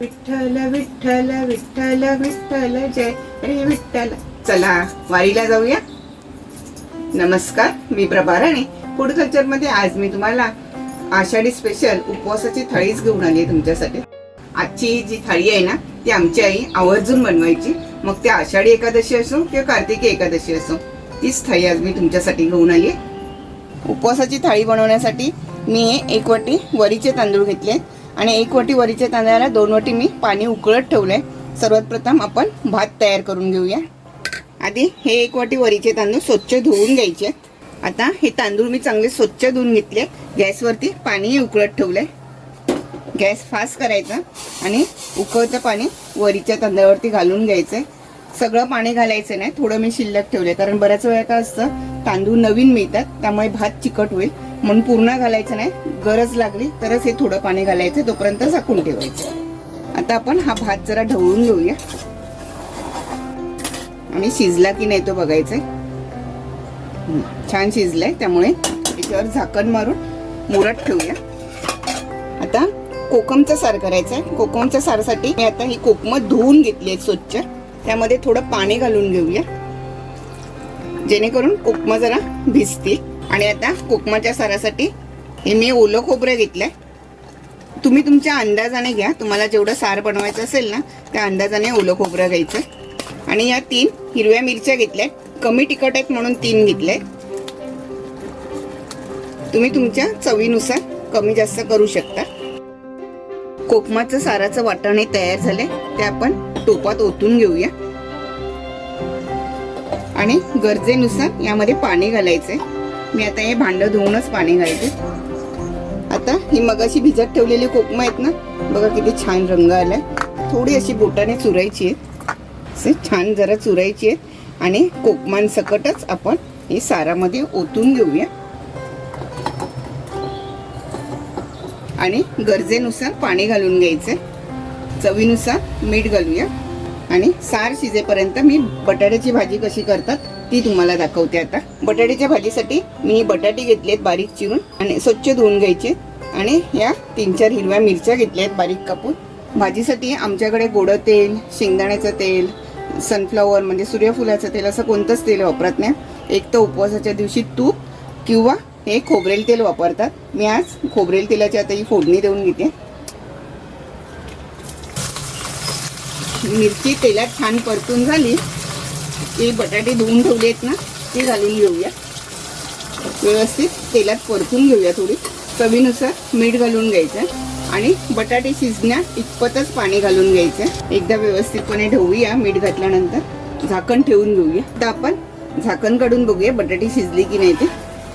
विठ्ठल विठ्ठल विठ्ठल विठ्ठल जय रे विठ्ठल. चला वारीला जाऊया. नमस्कार मी प्रभा राणे. फूड कल्चरमध्ये आज मी तुम्हाला आषाढी स्पेशल उपवासाची थाळीच घेऊन आली आहे तुमच्यासाठी. आजची जी थाळी आहे ना ती आमची आई आवर्जून बनवायची. मग ते आषाढी एकादशी असो किंवा कार्तिकी एकादशी असो तीच थाळी आज मी तुमच्यासाठी घेऊन आली आहे. उपवासाची थाळी बनवण्यासाठी मी एक वाटी वरीचे तांदूळ घेतले. आणि एक वाटी वरीच्या तांदळाला दोन वाटी मी पाणी उकळत ठेवलंय. सर्वात प्रथम आपण भात तयार करून घेऊया. आधी हे एक वाटी वरीचे तांदूळ स्वच्छ धुवून घ्यायचे. आता हे तांदूळ मी चांगले स्वच्छ धुवून घेतले. गॅसवरती पाणीही उकळत ठेवलंय. गॅस फास्ट करायचा आणि उकळतं पाणी वरीच्या तांदळावरती घालून घ्यायचंय. सगळं पाणी घालायचं नाही थोडं मी शिल्लक ठेवलंय. कारण बऱ्याच वेळा काय असतं तांदूळ नवीन मिळतात त्यामुळे भात चिकट होईल. म्हणून पूर्ण घालायचं नाही गरज लागली तरच हे थोडं पाणी घालायचं तोपर्यंत झाकून ठेवायचं. आता आपण हा भात जरा ढवळून घेऊया. आणि शिजला की नाही तो बघायचा छान शिजलाय त्यामुळे त्याच्यावर झाकण मारून मुरत ठेवूया. आता कोकमचं सार करायचं आहे कोकमच्या सारसाठी मी आता ही कोकम धुवून घेतली आहे स्वच्छ. त्यामध्ये थोडं पाणी घालून घेऊया. जेणेकरून कोकम जरा भिजतील. आणि आता कोकमाच्या सारासाठी हे मी ओलं खोबरं घेतलंय. तुम्ही तुमच्या अंदाजाने घ्या. तुम्हाला जेवढं सार बनवायचं असेल ना त्या अंदाजाने ओलं खोबरं घ्यायचं. आणि या तीन हिरव्या मिरच्या घेतल्या कमी तिखट आहेत म्हणून तीन घेतल्या तुम्ही तुमच्या चवीनुसार कमी जास्त करू शकता. कोकमाचं साराचं वाटण हे तयार झालंय. ते आपण टोपात ओतून घेऊया. आणि गरजेनुसार यामध्ये पाणी घालायचंय. मी आता हे भांडं धुवूनच पाणी घालते. आता ही मगाशी भिजत ठेवलेली कोकमा आहेत ना बघा किती छान रंग आलाय. थोडी अशी बोटाने चुरायची आहे असे छान जरा चुरायची आहे आणि कोकमांसकटच आपण हे सारामध्ये ओतून घेऊया. आणि गरजेनुसार पाणी घालून घ्यायचं चवीनुसार मीठ घालूया. आणि सार शिजेपर्यंत मी बटाट्याची भाजी कशी करतात ती तुम्हाला दाखवते आता. बटाट्याच्या भाजीसाठी मी बटाटे घेतलेत बारीक चिरून आणि स्वच्छ धुवून घ्यायचे. आणि या तीन चार हिरव्या मिरच्या घेतल्या आहेत बारीक कापून. भाजीसाठी आमच्याकडे गोडं तेल शेंगदाण्याचं तेल सनफ्लॉवर म्हणजे सूर्यफुलाचं तेल असं कोणतंच तेल वापरत नाही. एक तर उपवासाच्या दिवशी तूप किंवा हे खोबरेल तेल वापरतात. मी आज खोबरेल तेलाची आता ही फोडणी देऊन घेते. मिरची तेलात छान परतून झाली. की बटाटे धुवून ठेवले आहेत ना ते घालून घेऊया. व्यवस्थित तेलात परतून घेऊया थोडी. चवीनुसार मीठ घालून घ्यायचं आणि बटाटे शिजण्या इतपतच पाणी घालून घ्यायचं. एकदा व्यवस्थितपणे ढवूया मीठ घातल्यानंतर. झाकण ठेवून घेऊया. आता आपण झाकण काढून बघूया बटाटे शिजली की नाही ते.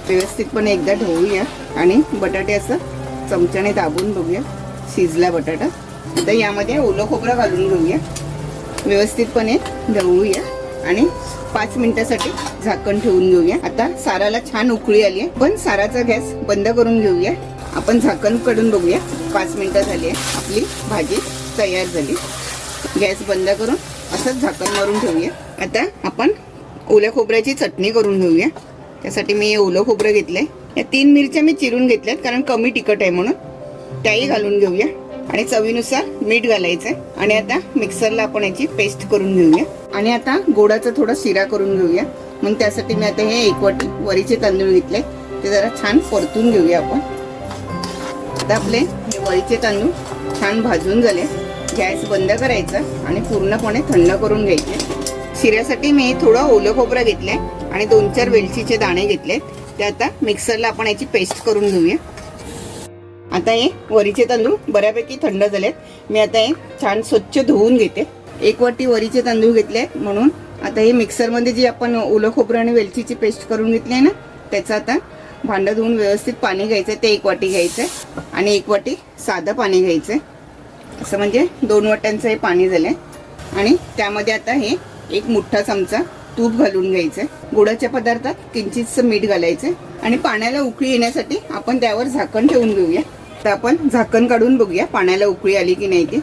व्यवस्थितपणे एकदा ढवूया आणि बटाटे असं चमच्याने दाबून बघूया शिजला बटाटा. आता यामध्ये ओलं खोबरं घालून घेऊया. व्यवस्थितपणे ढवूया आणि पाच मिनिटासाठी झाकण ठेवून घेऊया. आता साराला छान उकळी आली आहे. पण साराचा गॅस बंद करून घेऊया. आपण झाकण काढून बघूया. पाच मिनिटं झाली आहे. आपली भाजी तयार झाली. गॅस बंद करून असंच झाकण मारून ठेवूया. आता आपण ओल्या खोबऱ्याची चटणी करून घेऊया. त्यासाठी मी हे ओलं खोबरं घेतलंय. या तीन मिरच्या मी चिरून घेतल्यात कारण कमी तिखट आहे म्हणून. त्याही घालून घेऊया. आणि चवीनुसार मीठ घालायचं आहे आणि आता मिक्सरला आपण याची पेस्ट करून घेऊया. आणि आता गोडाचा थोडा शिरा करून घेऊया. मग त्यासाठी मी आता हे एक वाटी वरीचे तांदूळ घेतले. ते जरा छान परतून घेऊया आपण. आता आपले हे वरीचे तांदूळ छान भाजून झाले. गॅस बंद करायचा आणि पूर्णपणे थंड करून घ्यायचे. शिऱ्यासाठी मी थोडं ओलं खोबरं घेतलंय आणि दोन चार वेलचीचे दाणे घेतले ते आता मिक्सरला आपण याची पेस्ट करून घेऊया. आता हे वरीचे तांदूळ बऱ्यापैकी थंड झालेत. मी आता हे छान स्वच्छ धुवून घेते. एक वाटी वरीचे तांदूळ घेतले म्हणून. आता हे मिक्सरमध्ये जी आपण ओलं खोबरं आणि वेलचीची पेस्ट करून घेतली आहे ना त्याचं आता भांडं धुवून व्यवस्थित पाणी घ्यायचं ते एक वाटी घ्यायचं आहे आणि एक वाटी साधं पाणी घ्यायचं आहे असं म्हणजे दोन वाट्यांचं हे पाणी झालं आहे आणि त्यामध्ये आता हे एक मोठा चमचा तूप घालून घ्यायचं आहे पदार्थात किंचितचं मीठ घालायचं आणि पाण्याला उकळी येण्यासाठी आपण त्यावर झाकण ठेवून घेऊया. तर आपण झाकण काढून बघूया पाण्याला उकळी आली की नाही ती.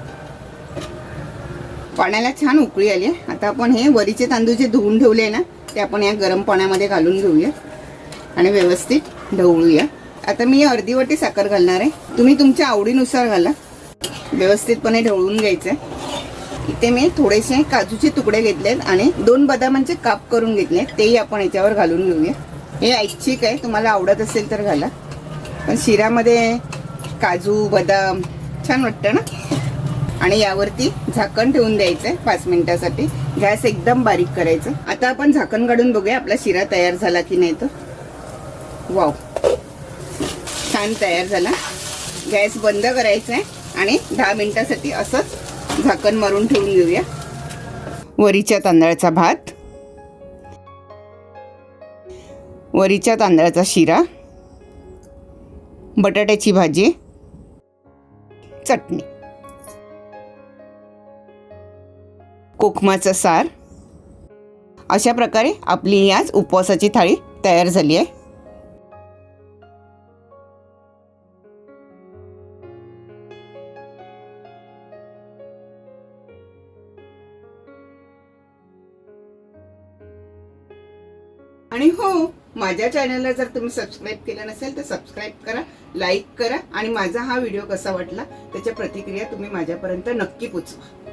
पाण्याला छान उकळी आली आहे. आता आपण हे वरीचे तांदूळ जे धुवून ठेवले आहे ना ते आपण या गरम पाण्यामध्ये घालून घेऊया आणि व्यवस्थित ढवळूया. आता मी अर्धी वाटी साखर घालणार आहे. तुम्ही तुमच्या आवडीनुसार घाला. व्यवस्थितपणे ढवळून घ्यायचं इथे मी थोडेसे काजूचे तुकडे घेतलेत आणि दोन बदामांचे काप करून घेतले तेही आपण याच्यावर घालून घेऊया. हे ऐच्छिक आहे. तुम्हाला आवडत असेल तर घाला. पण शिरामध्ये काजू बदाम छान वाटतं ना? आणि यावरती झाकण ठेवून द्यायचंय पाच मिनिटासाठी. गॅस एकदम बारीक करायचं. आता आपण झाकण काढून बघूया आपला शिरा तयार झाला की नाही तर वाव. छान तयार झाला. गॅस बंद करायचा आहे आणि दहा मिनिटासाठी असंच झाकण मारून ठेवून घेऊया. वरीच्या तांदळाचा भात. वरीच्या तांदळाचा शिरा. बटाट्याची भाजी. चटणी. कोकमाचं सार. अशा प्रकारे आपली आज उपवासाची थाळी तयार झाली आहे. आणि हो माझ्या चॅनलला जर तुम्ही सबस्क्राईब केलं नसेल तर सबस्क्राईब करा लाईक करा आणि माझा हा व्हिडिओ कसा वाटला त्याच्या प्रतिक्रिया तुम्ही माझ्यापर्यंत नक्की पोचवा.